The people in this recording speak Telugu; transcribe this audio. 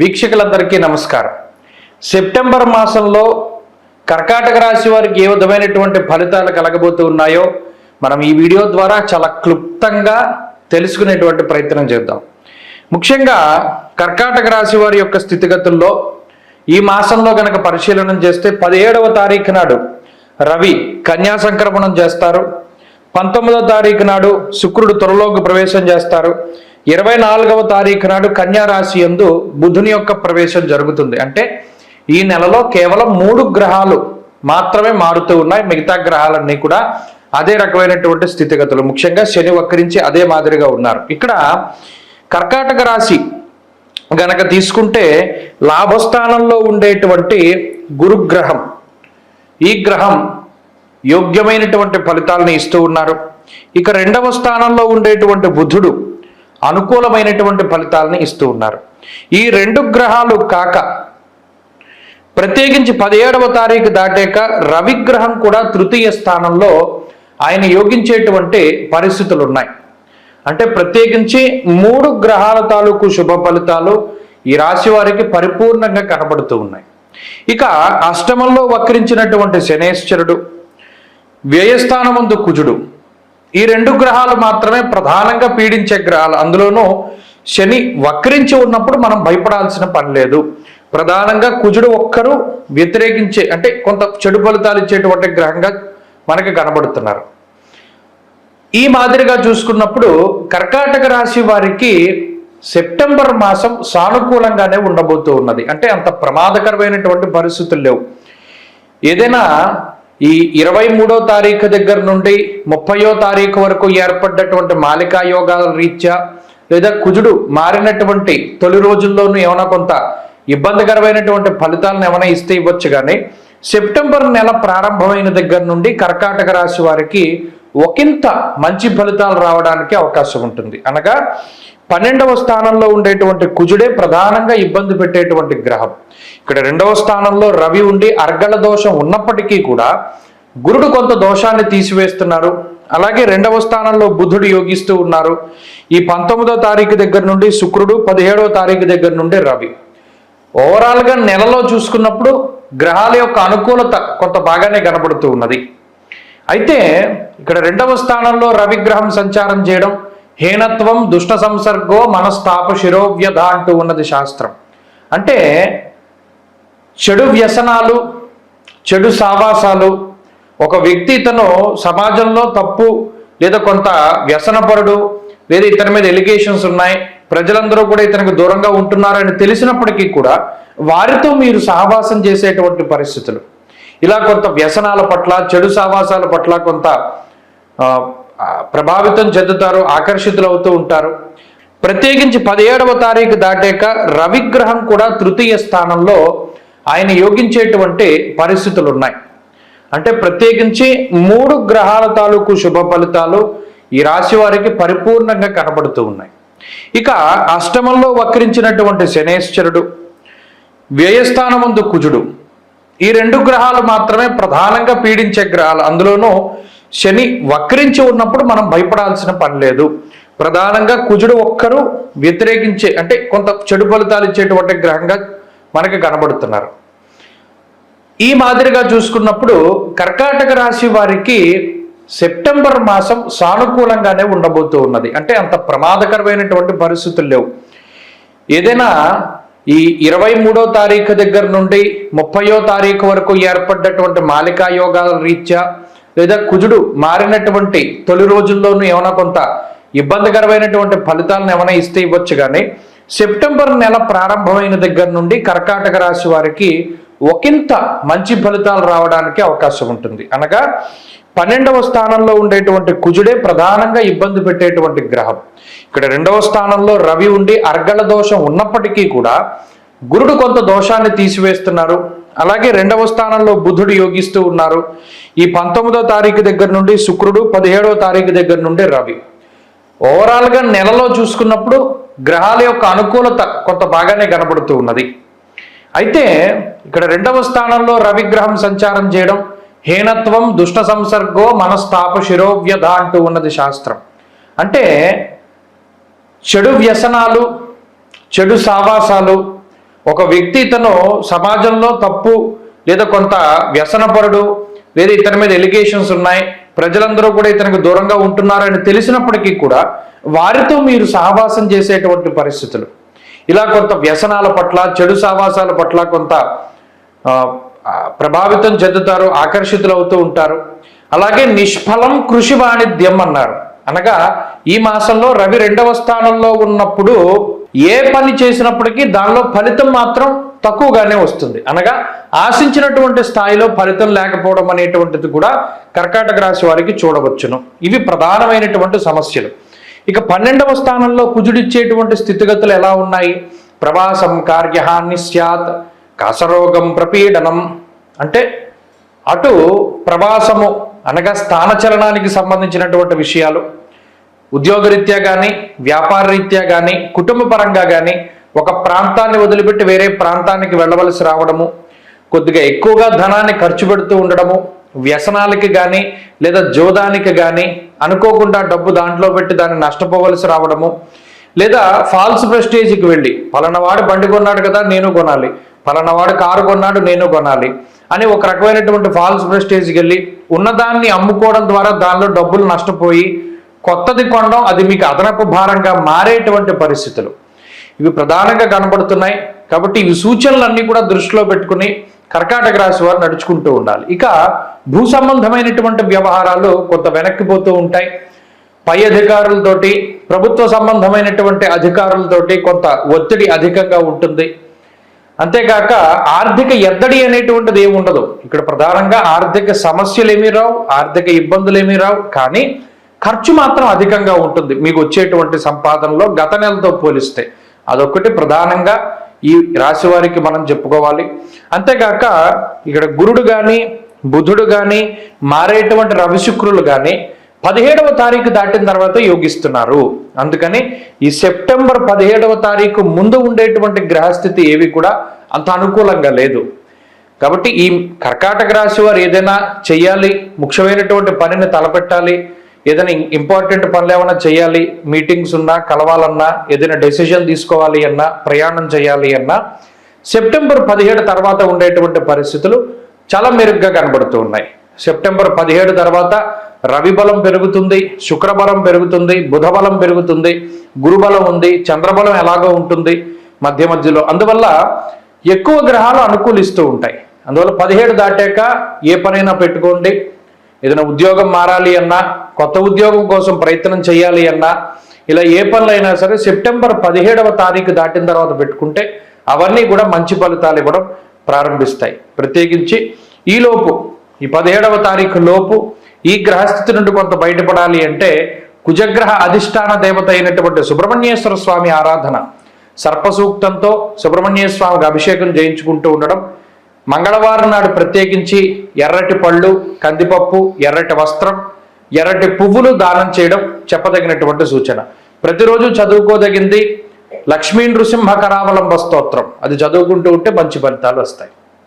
వీక్షకులందరికీ నమస్కారం. సెప్టెంబర్ మాసంలో కర్కాటక రాశి వారికి ఏ విధమైనటువంటి ఫలితాలు కలగబోతూ ఉన్నాయో మనం ఈ వీడియో ద్వారా చాలా క్లుప్తంగా తెలుసుకునేటువంటి ప్రయత్నం చేద్దాం. ముఖ్యంగా కర్కాటక రాశి వారి యొక్క స్థితిగతుల్లో ఈ మాసంలో కనుక పరిశీలనం చేస్తే పదిహేడవ తారీఖు నాడు రవి కన్యా సంక్రమణం చేస్తారు. పంతొమ్మిదవ తారీఖు నాడు శుక్రుడు త్వరలోకి ప్రవేశం చేస్తారు. ఇరవై నాలుగవ తారీఖు నాడు కన్యా రాశి యందు బుధుని యొక్క ప్రవేశం జరుగుతుంది. అంటే ఈ నెలలో కేవలం మూడు గ్రహాలు మాత్రమే మారుతూ ఉన్నాయి. మిగతా గ్రహాలన్నీ కూడా అదే రకమైనటువంటి స్థితిగతులు. ముఖ్యంగా శని వక్రించి అదే మాదిరిగా ఉన్నారు. ఇక్కడ కర్కాటక రాశి గనక తీసుకుంటే లాభస్థానంలో ఉండేటువంటి గురుగ్రహం ఈ గ్రహం యోగ్యమైనటువంటి ఫలితాలను ఇస్తూ ఉన్నారు. ఇక రెండవ స్థానంలో ఉండేటువంటి బుధుడు అనుకూలమైనటువంటి ఫలితాలని ఇస్తూ ఉన్నారు. ఈ రెండు గ్రహాలు కాక ప్రత్యేకించి పదిహేడవ తారీఖు దాటాక రవిగ్రహం కూడా తృతీయ స్థానంలో ఆయన యోగించేటువంటి పరిస్థితులు ఉన్నాయి అంటే ప్రత్యేకించి మూడు గ్రహాల తాలూకు శుభ ఫలితాలు ఈ రాశి వారికి పరిపూర్ణంగా కనబడుతూ ఉన్నాయి. ఇక అష్టమంలో వక్రించినటువంటి శనేశ్వరుడు వ్యయస్థానమందు కుజుడు ఈ రెండు గ్రహాలు మాత్రమే ప్రధానంగా పీడించే గ్రహాలు. అందులోనూ శని వక్రించి ఉన్నప్పుడు మనం భయపడాల్సిన పని లేదు. ప్రధానంగా కుజుడు ఒక్కరు వ్యతిరేకించే అంటే కొంత చెడు ఫలితాలు ఇచ్చేటువంటి గ్రహంగా మనకి కనబడుతున్నారు. ఈ మాదిరిగా చూసుకున్నప్పుడు కర్కాటక రాశి వారికి సెప్టెంబర్ మాసం సానుకూలంగానే ఉండబోతూ ఉన్నది. అంటే అంత ప్రమాదకరమైనటువంటి పరిస్థితులు లేవు. ఏదైనా ఈ ఇరవై మూడో తారీఖు దగ్గర నుండి ముప్పయో తారీఖు వరకు ఏర్పడ్డటువంటి మాలికా యోగాల రీత్యా లేదా కుజుడు మారినటువంటి తొలి రోజుల్లోనూ ఏమైనా కొంత ఇబ్బందికరమైనటువంటి ఫలితాలను ఏమైనా ఇస్తే ఇవ్వచ్చు కానీ సెప్టెంబర్ నెల ప్రారంభమైన దగ్గర నుండి కర్కాటక రాశి వారికి ఒకంత మంచి ఫలితాలు రావడానికి అవకాశం ఉంటుంది. అనగా పన్నెండవ స్థానంలో ఉండేటువంటి కుజుడే ప్రధానంగా ఇబ్బంది పెట్టేటువంటి గ్రహం. ఇక్కడ రెండవ స్థానంలో రవి ఉండి అర్గల దోషం ఉన్నప్పటికీ కూడా గురుడు కొంత దోషాన్ని తీసివేస్తున్నారు. అలాగే రెండవ స్థానంలో బుధుడు యోగిస్తూ ఉన్నారు. ఈ పంతొమ్మిదో తారీఖు దగ్గర నుండి శుక్రుడు పదిహేడవ తారీఖు దగ్గర నుండి రవి. ఓవరాల్గా నెలలో చూసుకున్నప్పుడు గ్రహాల యొక్క అనుకూలత కొంత బాగానే కనబడుతూ ఉన్నది. అయితే ఇక్కడ రెండవ స్థానంలో రవిగ్రహం సంచారం చేయడం హీనత్వం దుష్ట సంసర్గో మనస్తాప శిరోవ్యధ అంటూ ఉన్నది శాస్త్రం. అంటే చెడు వ్యసనాలు చెడు సావాసాలు ఒక వ్యక్తి ఇతను సమాజంలో తప్పు లేదా కొంత వ్యసనపరుడు లేదా ఇతని మీద ఎలిగేషన్స్ ఉన్నాయి ప్రజలందరూ కూడా ఇతనికి దూరంగా ఉంటున్నారని తెలిసినప్పటికీ కూడా వారితో మీరు సహవాసం చేసేటువంటి పరిస్థితులు. ఇలా కొంత వ్యసనాల పట్ల చెడు సావాసాల పట్ల కొంత ప్రభావితం చెందుతారు ఆకర్షితులు అవుతూ ఉంటారు. ప్రత్యేకించి పదిహేడవ తారీఖు దాటాక రవిగ్రహం కూడా తృతీయ స్థానంలో ఆయన యోగించేటువంటి పరిస్థితులు ఉన్నాయి అంటే ప్రత్యేకించి మూడు గ్రహాల తాలూకు శుభ ఫలితాలు ఈ రాశి వారికి పరిపూర్ణంగా కనబడుతూ ఉన్నాయి. ఇక అష్టమంలో వక్రించినటువంటి శనేశ్వరుడు వ్యయస్థానమందు కుజుడు. ఈ రెండు గ్రహాలు మాత్రమే ప్రధానంగా పీడించే గ్రహాలు. అందులోనూ శని వక్రించి ఉన్నప్పుడు మనం భయపడాల్సిన పని లేదు. ప్రధానంగా కుజుడు ఒక్కరు వ్యతిరేకించే అంటే కొంత చెడు ఫలితాలు ఇచ్చేటువంటి గ్రహంగా మనకి కనబడుతున్నారు. ఈ మాదిరిగా చూసుకున్నప్పుడు కర్కాటక రాశి వారికి సెప్టెంబర్ మాసం సానుకూలంగానే ఉండబోతూ ఉన్నది. అంటే అంత ప్రమాదకరమైనటువంటి పరిస్థితులు లేవు. ఏదైనా ఈ ఇరవై మూడో తారీఖు దగ్గర నుండి ముప్పయో తారీఖు వరకు ఏర్పడ్డటువంటి మాలికా యోగాల రీత్యా లేదా కుజుడు మారినటువంటి తొలి రోజుల్లోనూ ఏమైనా కొంత ఇబ్బందికరమైనటువంటి ఫలితాలను ఏమైనా ఇస్తే ఇవ్వచ్చు కానీ సెప్టెంబర్ నెల ప్రారంభమైన దగ్గర నుండి కర్కాటక రాశి వారికి ఒకంత మంచి ఫలితాలు రావడానికి అవకాశం ఉంటుంది. అనగా పన్నెండవ స్థానంలో ఉండేటువంటి కుజుడే ప్రధానంగా ఇబ్బంది పెట్టేటువంటి గ్రహం. ఇక్కడ రెండవ స్థానంలో రవి ఉండి అర్గళ దోషం ఉన్నప్పటికీ కూడా గురుడు కొంత దోషాన్ని తీసివేస్తున్నారు. అలాగే రెండవ స్థానంలో బుధుడు యోగిస్తూ ఉన్నారు. ఈ పంతొమ్మిదో తారీఖు దగ్గర నుండి శుక్రుడు పదిహేడవ తారీఖు దగ్గర నుండి రవి. ఓవరాల్గా నెలలో చూసుకున్నప్పుడు గ్రహాల యొక్క అనుకూలత కొంత బాగానే కనబడుతూ ఉన్నది. అయితే ఇక్కడ రెండవ స్థానంలో రవిగ్రహం సంచారం చేయడం హీనత్వం దుష్ట సంసర్గో మనస్తాప శిరోవ్యధ అంటూ ఉన్నది శాస్త్రం. అంటే చెడు వ్యసనాలు చెడు సావాసాలు ఒక వ్యక్తి ఇతను సమాజంలో తప్పు లేదా కొంత వ్యసనపరుడు లేదా ఇతని మీద ఎలిగేషన్స్ ఉన్నాయి ప్రజలందరూ కూడా ఇతనికి దూరంగా ఉంటున్నారని తెలిసినప్పటికీ కూడా వారితో మీరు సహవాసం చేసేటువంటి పరిస్థితులు. ఇలా కొంత వ్యసనాల పట్ల చెడు సావాసాల పట్ల కొంత ప్రభావితం చెందుతారు ఆకర్షితులు అవుతూ ఉంటారు. అలాగే నిష్ఫలం కృషి వాణిజ్యం అన్నారు. అనగా ఈ మాసంలో రవి రెండవ స్థానంలో ఉన్నప్పుడు ఏ పని చేసినప్పటికీ దానిలో ఫలితం మాత్రం తక్కువగానే వస్తుంది. అనగా ఆశించినటువంటి స్థాయిలో ఫలితం లేకపోవడం అనేటువంటిది కూడా కర్కాటక రాశి వారికి చూడవచ్చును. ఇవి ప్రధానమైనటువంటి సమస్యలు. ఇక పన్నెండవ స్థానంలో కుజుడిచ్చేటువంటి స్థితిగతులు ఎలా ఉన్నాయి? ప్రవాసం కార్యహాన్ని స్యాత్ కాసరోగం ప్రపీడనం. అంటే అటు ప్రవాసము అనగా స్థానచలనానికి సంబంధించినటువంటి విషయాలు ఉద్యోగరీత్యా కానీ వ్యాపార రీత్యా కానీ కుటుంబ పరంగా కానీ ఒక ప్రాంతాన్ని వదిలిపెట్టి వేరే ప్రాంతానికి వెళ్ళవలసి రావడము కొద్దిగా ఎక్కువగా ధనాన్ని ఖర్చు పెడుతూ ఉండడము వ్యసనాలకి కానీ లేదా జోదానికి కానీ అనుకోకుండా డబ్బు దాంట్లో పెట్టి దాన్ని నష్టపోవలసి రావడము లేదా ఫాల్స్ ప్రెస్టేజ్కి వెళ్ళి పలానవాడు బండి కొన్నాడు కదా నేను కొనాలి పలానవాడు కారు కొన్నాడు నేను కొనాలి అని ఒక రకమైనటువంటి ఫాల్స్ ప్రెస్టేజ్కి వెళ్ళి ఉన్నదాన్ని అమ్ముకోవడం ద్వారా దానిలో డబ్బులు నష్టపోయి కొత్తది కొనడం అది మీకు అదనపు భారంగా మారేటువంటి పరిస్థితులు. ఇవి ప్రధానంగా కనబడుతున్నాయి. కాబట్టి ఇవి సూచనలన్నీ కూడా దృష్టిలో పెట్టుకుని కర్కాటక రాశి వారు నడుచుకుంటూ ఉండాలి. ఇక భూ సంబంధమైనటువంటి వ్యవహారాలు కొంత వెనక్కిపోతూ ఉంటాయి. పై అధికారులతోటి ప్రభుత్వ సంబంధమైనటువంటి అధికారులతోటి కొంత ఒత్తిడి అధికంగా ఉంటుంది. అంతేకాక ఆర్థిక ఎద్దడి అనేటువంటిది ఏమి ఉండదు. ఇక్కడ ప్రధానంగా ఆర్థిక సమస్యలు ఏమీ రావు ఆర్థిక ఇబ్బందులు ఏమీ రావు కానీ ఖర్చు మాత్రం అధికంగా ఉంటుంది. మీకు వచ్చేటువంటి సంపాదనలో గత నెలతో పోలిస్తే అదొక్కటి ప్రధానంగా ఈ రాశి వారికి మనం చెప్పుకోవాలి. అంతేకాక ఇక్కడ గురుడు కానీ బుధుడు కానీ మారేటువంటి రవిశుక్రులు కానీ పదిహేడవ తారీఖు దాటిన తర్వాత యోగిస్తున్నారు. అందుకని ఈ సెప్టెంబర్ పదిహేడవ తారీఖు ముందు ఉండేటువంటి గ్రహస్థితి ఏవి కూడా అంత అనుకూలంగా లేదు. కాబట్టి ఈ కర్కాటక రాశి వారు ఏదైనా చెయ్యాలి ముఖ్యమైనటువంటి పనిని తలపెట్టాలి ఏదైనా ఇంపార్టెంట్ పనులు ఏమైనా చేయాలి మీటింగ్స్ ఉన్నా కలవాలన్నా ఏదైనా డెసిషన్ తీసుకోవాలి అన్నా ప్రయాణం చేయాలి అన్నా సెప్టెంబర్ పదిహేడు తర్వాత ఉండేటువంటి పరిస్థితులు చాలా మెరుగ్గా కనబడుతూ ఉన్నాయి. సెప్టెంబర్ పదిహేడు తర్వాత రవి బలం పెరుగుతుంది శుక్రబలం పెరుగుతుంది బుధ బలం పెరుగుతుంది గురుబలం ఉంది చంద్రబలం ఎలాగో ఉంటుంది మధ్య మధ్యలో. అందువల్ల ఎక్కువ గ్రహాలు అనుకూలిస్తూ ఉంటాయి. అందువల్ల పదిహేడు దాటాక ఏ పనైనా పెట్టుకోండి. ఏదైనా ఉద్యోగం మారాలి అన్నా కొత్త ఉద్యోగం కోసం ప్రయత్నం చేయాలి అన్నా ఇలా ఏ పనులైనా సరే సెప్టెంబర్ పదిహేడవ తారీఖు దాటిన తర్వాత పెట్టుకుంటే అవన్నీ కూడా మంచి ఫలితాలు ఇవ్వడం ప్రారంభిస్తాయి. ప్రత్యేకించి ఈలోపు ఈ పదిహేడవ తారీఖు లోపు ఈ గ్రహస్థితి నుండి కొంత బయటపడాలి అంటే కుజగ్రహ అధిష్టాన దేవత అయినటువంటి సుబ్రహ్మణ్యేశ్వర స్వామి ఆరాధన. సర్పసూక్తంతో సుబ్రహ్మణ్య స్వామికి అభిషేకం చేయించుకుంటూ ఉండడం. మంగళవారం నాడు ప్రత్యేకించి ఎర్రటి పళ్ళు కందిపప్పు ఎర్రటి వస్త్రం ఎర్రటి పువ్వులు దానం చేయడం చెప్పదగినటువంటి సూచన. ప్రతిరోజు చదువుకోదగింది లక్ష్మీ నృసింహ కరావలంబ స్తోత్రం. అది చదువుకుంటూ ఉంటే మంచి ఫలితాలు వస్తాయి.